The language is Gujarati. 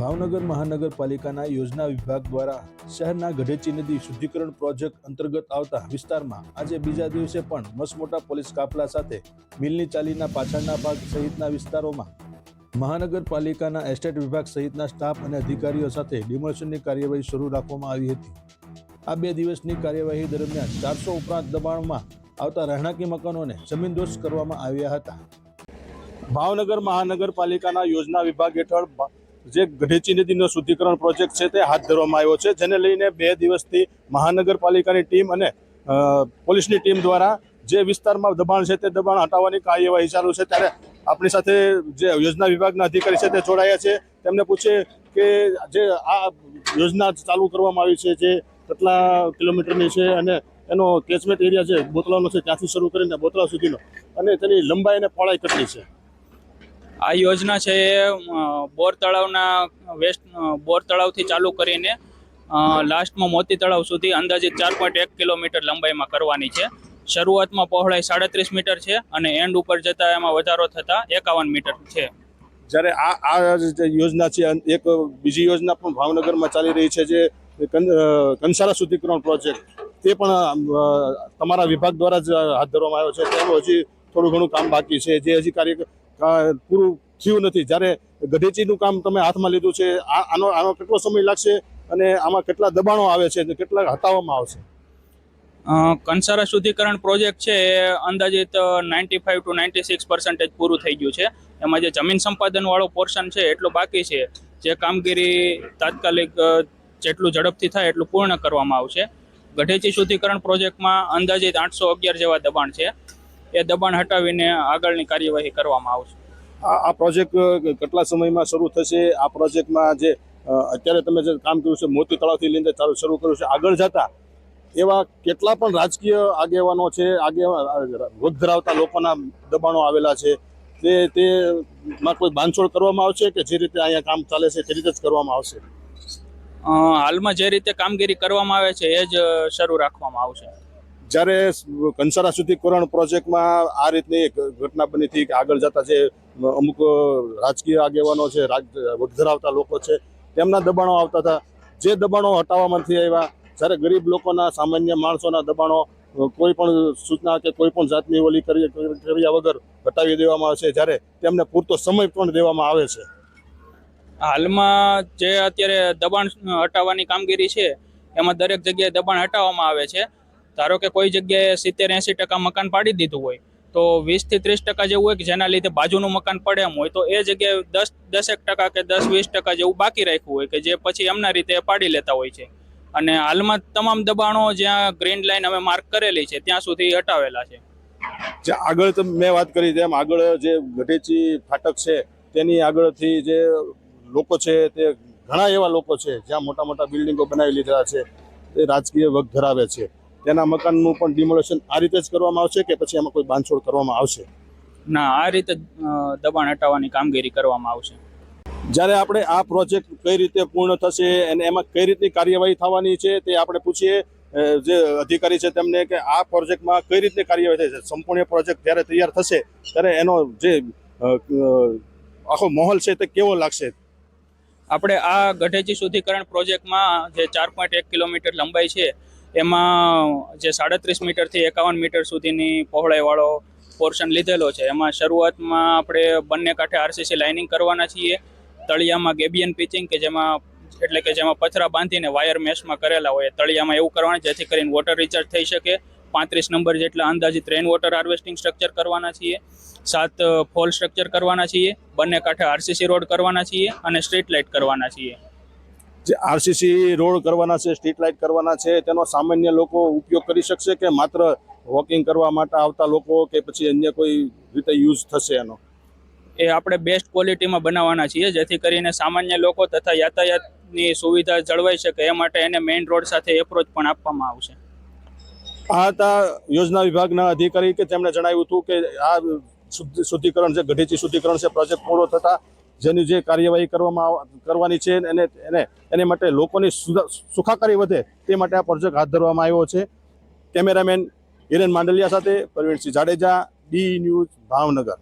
ભાવનગર મહાનગરપાલિકાના યોજના વિભાગ દ્વારા શહેરના ગઢેચી નદી શુદ્ધિકરણ પ્રોજેક્ટ અંતર્ગત આવતા વિસ્તારમાં આજે બીજા દિવસે પણ મસમોટા પોલીસ કાફલા સાથે મિલની ચાલીના પાછળના ભાગ સહિતના વિસ્તારોમાં મહાનગરપાલિકાના એસ્ટેટ વિભાગ સહિતના સ્ટાફ અને અધિકારીઓ સાથે ડિમોલિશનની કાર્યવાહી શરૂ રાખવામાં આવી હતી. આ બે દિવસની કાર્યવાહી દરમિયાન ચારસો ઉપરાંત દબાણમાં આવતા રહેણાંકી મકાનોને જમીનદોસ્ત કરવામાં આવ્યા હતા. ભાવનગર મહાનગરપાલિકાના યોજના વિભાગ હેઠળ જે ગઢેચી નદીનો શુદ્ધિકરણ પ્રોજેક્ટ છે તે હાથ ધરવામાં આવ્યો છે, જેને લઈને બે દિવસથી મહાનગરપાલિકાની ટીમ અને પોલીસની ટીમ દ્વારા જે વિસ્તારમાં દબાણ છે તે દબાણ હટાવવાની કાર્યવાહી ચાલુ છે. ત્યારે આપણી સાથે જે યોજના વિભાગના અધિકારી છે તે જોડાયા છે. તેમને પૂછે કે જે આ યોજના ચાલુ કરવામાં આવી છે, જે કેટલા કિલોમીટરની છે અને એનો કેચમેન્ટ એરિયા છે બોતલાનો છે, ત્યાંથી શરૂ કરીને બોતલા સુધીનો અને તેની લંબાઈ અને પહોળાઈ કેટલી છે? આ યોજના છે એ બોર તળાવના વેસ્ટ બોર તળાવથી ચાલુ કરીને લાસ્ટમાં મોતી તળાવ સુધી અંદાજિત ચાર પોઈન્ટ એક કિલોમીટર લંબાઈમાં કરવાની છે. શરૂઆતમાં પહોળાઈ સાડત્રીસ મીટર છે અને એન્ડ ઉપર જતાં એમાં વધારો થતાં એકાવન મીટર છે. જ્યારે આ આ યોજના છે એક બીજી યોજના પણ ભાવનગરમાં ચાલી રહી છે જે કંસારા શુદ્ધિકરણ પ્રોજેક્ટ, તે પણ તમારા વિભાગ દ્વારા જ હાથ ધરવામાં આવ્યો છે. તેનું હજી થોડું ઘણું કામ બાકી છે. જે હજી કાર્ય પૂરું થયું નથી. જ્યારે ગઢેચીનું કામ તમે હાથમાં લીધું છે આનો આનો કેટલો સમય લાગશે અને આમાં કેટલા દબાણો આવે છે કેટલા હટાવવામાં આવશે? કંસારા શુદ્ધિકરણ પ્રોજેક્ટ છે, એ અંદાજિત ninety five to ninety six percentage પૂરું થઈ ગયું છે. એમાં જે જમીન સંપાદનવાળો પોર્શન છે, એટલું બાકી છે. જે કામગીરી તાત્કાલિક જેટલું ઝડપથી થાય એટલું પૂર્ણ કરવામાં આવશે. ગઢેચી શુદ્ધિકરણ પ્રોજેક્ટમાં અંદાજિત આઠસો અગિયાર જેવા દબાણ છે. એ દબાણ હટાવીને આગળની કાર્યવાહી કરવામાં આવશે. આ પ્રોજેક્ટ કેટલા સમયમાં શરૂ થશે? આ પ્રોજેક્ટમાં જે અત્યારે તમે જે કામ કર્યું છે મોતી તળાવથી લઈને ચાલુ શરૂ કર્યું છે આગળ જતા એવા કેટલા પણ રાજકીય આગેવાનો છે આગે વૃદ્ધ ધરાવતા લોકોના દબાણો આવેલા છે તે તે માં કોઈ બાંધછોડ કરવામાં આવશે કે જે રીતે અહીંયા કામ ચાલે છે તે રીતે જ કરવામાં આવશે? હાલમાં જે રીતે કામગીરી કરવામાં આવે છે એ જ શરૂ રાખવામાં આવશે. જ્યારે કંસારા શુદ્ધિકરણ પ્રોજેક્ટમાં આ રીતની ઘટના બની હતી કે આગળ જતા જે અમુક રાજકીય આગેવાનો છે વગ ધરાવતા લોકો છે, તેમના દબાણો આવતા હતા. જે દબાણો હટાવવામાંથી આવ્યા, જ્યારે ગરીબ લોકોના, સામાન્ય માણસોના દબાણો કોઈ પણ સૂચના કે કોઈ પણ જાતની ઓલી કરી કર્યા વગર હટાવી દેવામાં આવે છે, જ્યારે તેમને પૂરતો સમય પણ દેવામાં આવે છે. હાલમાં જે અત્યારે દબાણ હટાવવાની કામગીરી છે, એમાં દરેક જગ્યાએ દબાણ હટાવવામાં આવે છે. ધારો કે કોઈ જગ્યાએ સિત્તેર એંસી ટકા મકાન પાડી દીધું હોય, તો વીસથી ત્રીસ ટકા જેવું હોય કે જેના લીધે બાજુનું મકાન પડે એમ હોય, તો એ જગ્યાએ દસ, દસેક ટકા કે દસ, વીસ ટકા જેવું બાકી રાખ્યું હોય કે જે પછી એમના રીતે પાડી લેતા હોય છે. અને હાલમાં તમામ દબાણો જ્યાં ગ્રીન લાઈન અમે માર્ક કરેલી છે, ત્યાં સુધી હટાવેલા છે. જે આગળ મેં વાત કરી તેમ આગળ જે ગઢેચી ફાટક છે, તેની આગળથી જે લોકો છે, તે ઘણા એવા લોકો છે, જ્યાં મોટા મોટા બિલ્ડિંગો બનાવી લીધેલા છે, તે રાજકીય વગ ધરાવે છે. તેના મકાનનું પણ ડિમોલેશન આ રીતે જ કરવામાં આવશે કે પછી એમાં કોઈ બાંધછોડ કરવામાં આવશે? ના આ રીતે દબાણ હટાવવાની કામગીરી કરવામાં આવશે. જ્યારે આપણે આ પ્રોજેક્ટ કઈ રીતે પૂર્ણ થશે અને એમાં કઈ રીતની કાર્યવાહી થવાની છે તે આપણે પૂછીએ જે અધિકારી છે તેમને કે આ પ્રોજેક્ટમાં કઈ રીતની કાર્યવાહી થશે? સંપૂર્ણ પ્રોજેક્ટ જ્યારે તૈયાર થશે ત્યારે એનો જે આખો માહોલ છે તે કેવો લાગશે? આપણે આ ગઢેચી શુદ્ધિકરણ પ્રોજેક્ટમાં જે ચાર પોઈન્ટ એક કિલોમીટર લંબાઈ છે એમાં જે સાડત્રીસ મીટરથી એકાવન મીટર સુધીની પહોળાઈવાળો પોર્શન લીધેલો છે. એમાં શરૂઆતમાં આપણે બંને કાંઠે આરસીસી લાઇનિંગ કરવાના છીએ. તળિયામાં ગેબિયન પિચિંગ કે જેમાં, એટલે કે જેમાં પથરા બાંધીને વાયર મેશમાં કરેલા હોય. તળિયામાં એવું કરવાનું જેથી કરીને વોટર રિચાર્જ થઈ શકે. પાંત્રીસ નંબર જેટલા અંદાજિત રેન વોટર હાર્વેસ્ટિંગ સ્ટ્રક્ચર કરવાના છીએ. સાત ફોલ સ્ટ્રક્ચર કરવાના છીએ. બંને કાંઠે આરસીસી રોડ કરવાના છીએ અને સ્ટ્રીટ લાઇટ કરવાના છીએ. જે આરસીસી રોડ કરવાના છે સ્ટ્રીટ લાઇટ કરવાના છે તેનો સામાન્ય લોકો ઉપયોગ કરી શકશે કે માત્ર વોકિંગ કરવા માટે આવતા લોકો કે પછી અન્ય કોઈ રીતે યુઝ થશે એનો? એ આપણે બેસ્ટ ક્વોલિટીમાં બનાવવાના છીએ જેથી કરીને સામાન્ય લોકો તથા યાતાયાતની સુવિધા જળવાઈ શકે એ માટે એને મેઇન રોડ સાથે એપ્રોચ પણ આપવામાં આવશે. આ હતા યોજના વિભાગના અધિકારી કે તેમણે જણાવ્યું હતું કે આ શુદ્ધિકરણ છે ગઢેચી શુદ્ધિકરણ છે પ્રોજેક્ટ પૂરો થતા જેની જે કાર્યવાહી કરવામાં કરવાની છે એને એને એને માટે લોકોની સુખાકારી વધે તે માટે આ પ્રોજેક્ટ હાથ ધરવામાં આવ્યો છે. કેમેરામેન હિરેન માંડલિયા સાથે પ્રવીણસિંહ જાડેજા, ડી ન્યૂઝ ભાવનગર.